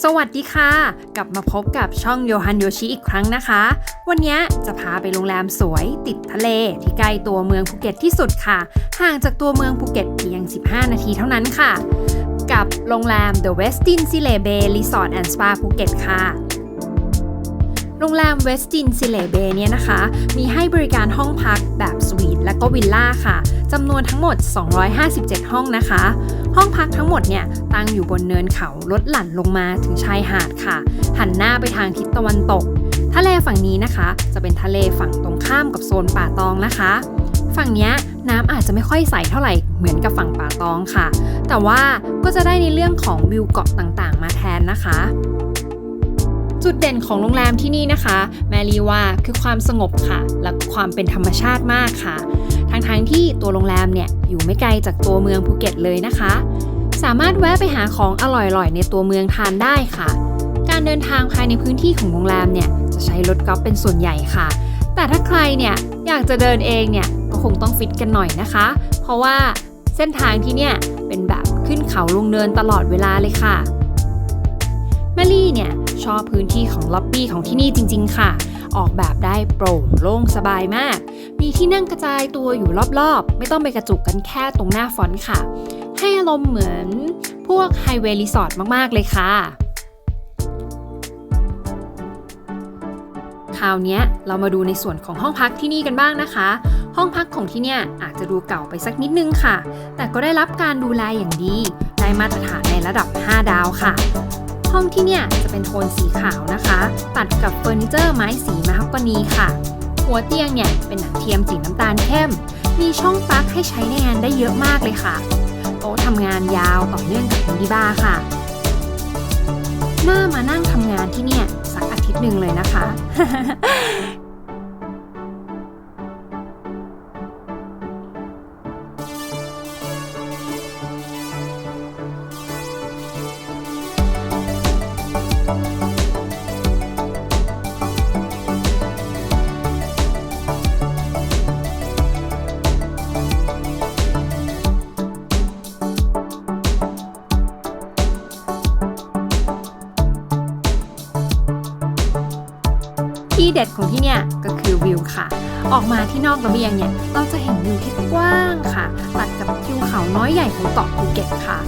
สวัสดีค่ะ กลับมาพบกับช่องโยฮันโยชิอีกครั้งนะคะ วันนี้จะพาไปโรงแรมสวยติดทะเลที่ใกล้ตัวเมืองภูเก็ตที่สุดค่ะ ห่างจากตัวเมืองภูเก็ตเพียง 15 นาทีเท่านั้นค่ะ กับโรงแรม The Westin s i l e Bay Resort and Spa ภูเก็ตค่ะ โรงแรม Westin s i l e Bay เนี่ยนะคะ มีให้บริการห้องพักแบบสวีทและก็วิลล่าค่ะจำนวนทั้งหมด 257 ห้องนะคะ ห้องพักทั้งหมดเนี่ยตั้งอยู่บนเนินเขาลดหลั่นลงมาถึงชายหาดค่ะ หันหน้าไปทางทิศตะวันตก ทะเลฝั่งนี้นะคะ จะเป็นทะเลฝั่งตรงข้ามกับโซนป่าตองนะคะ ฝั่งนี้น้ำอาจจะไม่ค่อยใสเท่าไหร่เหมือนกับฝั่งป่าตองค่ะ แต่ว่าก็จะได้ในเรื่องของวิวเกาะต่างๆ มาแทนนะคะ จุดเด่นของโรงแรมที่นี่นะคะ แมรีว่าคือความสงบค่ะ และความเป็นธรรมชาติมากค่ะ ทั้งๆที่ตัวโรงแรมเนี่ยอยู่ไม่ไกลจากตัวเมืองภูเก็ตเลยนะคะ สามารถแวะไปหาของอร่อยๆ ในตัวเมืองทานได้ค่ะ การเดินทางภายในพื้นที่ของโรงแรมเนี่ยจะใช้รถกอล์ฟเป็นส่วนใหญ่ค่ะ แต่ถ้าใครเนี่ยอยากจะเดินเองเนี่ยก็คงต้องฟิตกันหน่อยนะคะ เพราะว่าเส้นทางที่เนี่ยเป็นแบบขึ้นเขาลงเนินตลอดเวลาเลยค่ะแมลี่เนี่ย ชอบพื้นที่ของล็อบบี้ของที่นี่จริง ๆ ค่ะ ออกแบบได้โปร่งโล่งสบายมาก มีที่นั่งกระจายตัวอยู่รอบๆ ไม่ต้องไปกระจุกกันแค่ตรงหน้าฟอนต์ค่ะ ให้อารมณ์เหมือนพวกไฮเวย์รีสอร์ทมากๆ เลยค่ะคราวนี้เรามาดูในส่วนของห้องพักที่นี่กันบ้างนะคะ ห้องพักของที่เนี่ยอาจจะดูเก่าไปสักนิดนึงค่ะ แต่ก็ได้รับการดูแลอย่างดี ได้มาตรฐานในระดับ 5 ดาวค่ะ ห้องที่เนี่ยจะเป็นโทนสีขาวนะคะ ตัดกับเฟอร์นิเจอร์ไม้สีมะฮอกกานีค่ะ หัวเตียงเนี่ยเป็นหนังเทียมสีน้ำตาลเข้ม มีช่องปลั๊กให้ใช้ในงานได้เยอะมากเลยค่ะ โต๊ะทำงานยาวต่อเนื่องกับมินิบาร์ค่ะน่ามานั่งทำงานที่เนี่ยสักอาทิตย์หนึ่งเลยนะคะ ด็ดของที่เนี่ยก็คือวิวค่ะ ออกมาที่นอกระเบียงเนี่ยเราจะเห็นวิวที่กว้างค่ะ ตัดกับทิวเขาน้อยใหญ่ของเกาะภูเก็ตค่ะ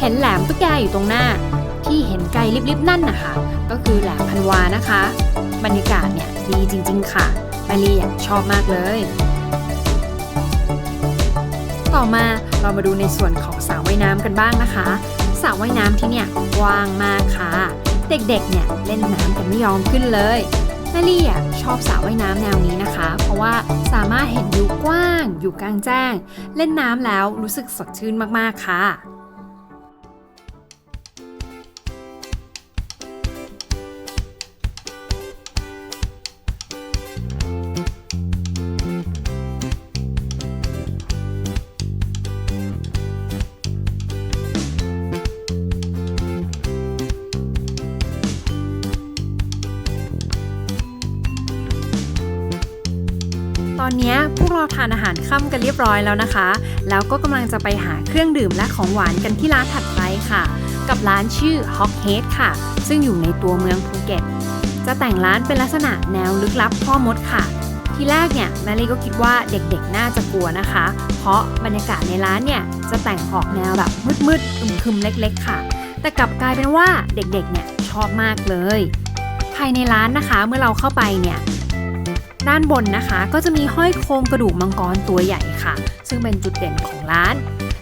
เห็นแหลมตุ๊กแกอยู่ตรงหน้า ที่เห็นไกลลิบๆนั่นนะคะ ก็คือแหลมพันวานะคะ บรรยากาศเนี่ยดีจริง ๆ ค่ะมารีอ่ชอบมากเลยต่อมาเรามาดูในส่วนของสระว่ายน้ำกันบ้างนะคะสระว่ายน้ำที่เนี่ยกว้างมากค่ะ เด็กๆ เนี่ยเล่นน้ำกันไม่ยอมขึ้นเลย แมลี่ชอบสระว่ายน้ำแนวนี้นะคะ เพราะว่าสามารถเห็นวิวกว้าง อยู่กลางแจ้ง เล่นน้ำแล้วรู้สึกสดชื่นมากๆค่ะ อนนี้พวกเราทานอาหารค่ำกันเรียบร้อยแล้วนะคะ แล้วก็กำลังจะไปหาเครื่องดื่มและของหวานกันที่ร้านถัดไปค่ะ กับร้านชื่อ Hawk Head ค่ะ ซึ่งอยู่ในตัวเมืองภูเก็ต จะแต่งร้านเป็นลักษณะแนวลึกลับพ่อมดค่ะ ทีแรกเนี่ยแมรี่ก็คิดว่าเด็กๆน่าจะกลัวนะคะ เพราะบรรยากาศในร้านเนี่ยจะแต่งออกแนวแบบมืดๆอึมๆเล็กๆ ค่ะ แต่กลับกลายเป็นว่าเด็กๆเนี่ยชอบมากเลย ภายในร้านนะคะเมื่อเราเข้าไปเนี่ย ด้านบนนะคะ ก็จะมีห้อยโครงกระดูกมังกรตัวใหญ่ค่ะ ซึ่งเป็นจุดเด่นของร้าน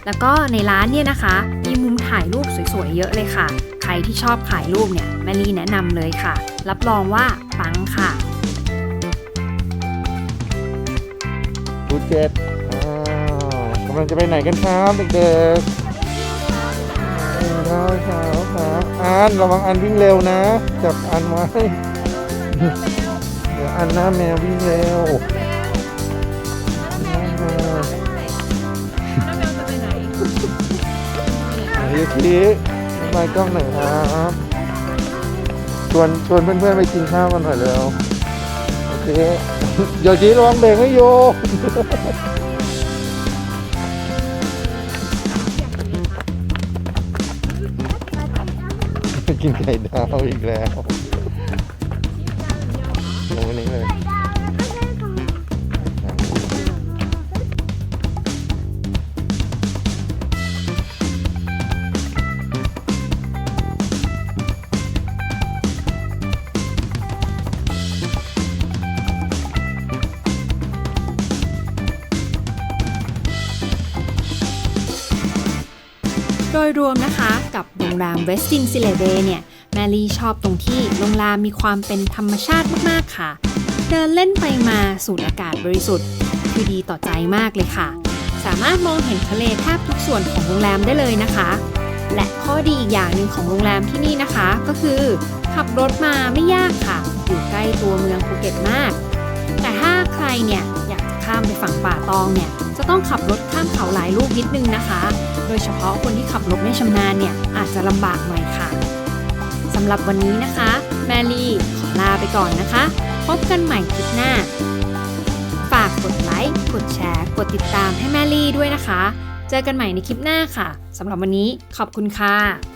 แล้วก็ในร้านเนี่ยนะคะ มีมุมถ่ายรูปสวยๆเยอะเลยค่ะ ใครที่ชอบถ่ายรูปเนี่ยแมลี่แนะนำเลยค่ะ รับรองว่าปังค่ะภูเก็ตอ้าวกำลังจะไปไหนกันครับเด็กๆเท้าเท้าขาอันระวังอันวิ่งเร็วนะ จับอันไว้ ดี๋ยวอันหน้าแมววิ่งเร็วหน้าแมวยูคิมากล้องหน่อยครับชวนชวนเพื่อนๆไปกินข้าวกันหน่อยเร็วโอเคโยชิระวังเบรกไม่โยกินไข่ดาวอีกแล้ว โดยรวมนะคะกับโรงแรมเวสตินซิเลเบเนี่ยแมรี่ชอบตรงที่โรงแรมมีความเป็นธรรมชาติมากๆค่ะ เดินเล่นไปมาสูดอากาศบริสุทธิ์คือดีต่อใจมากเลยค่ะ สามารถมองเห็นทะเลแทบทุกส่วนของโรงแรมได้เลยนะคะ และข้อดีอีกอย่างหนึ่งของโรงแรมที่นี่นะคะ ก็คือขับรถมาไม่ยากค่ะ อยู่ใกล้ตัวเมืองภูเก็ตมาก แต่ถ้าใครเนี่ยอยากจะข้ามไปฝั่งป่าตองเนี่ยจะต้องขับรถข้ามเขาหลายลูกนิดนึงนะคะ โดยเฉพาะคนที่ขับรถไม่ชำนาญเนี่ยอาจจะลำบากหน่อยค่ะ สำหรับวันนี้นะคะ แมรี่ขอลาไปก่อนนะคะ พบกันใหม่คลิปหน้า ฝากกดไลค์ กดแชร์ กดติดตามให้แมรี่ด้วยนะคะ เจอกันใหม่ในคลิปหน้าค่ะ สำหรับวันนี้ขอบคุณค่ะ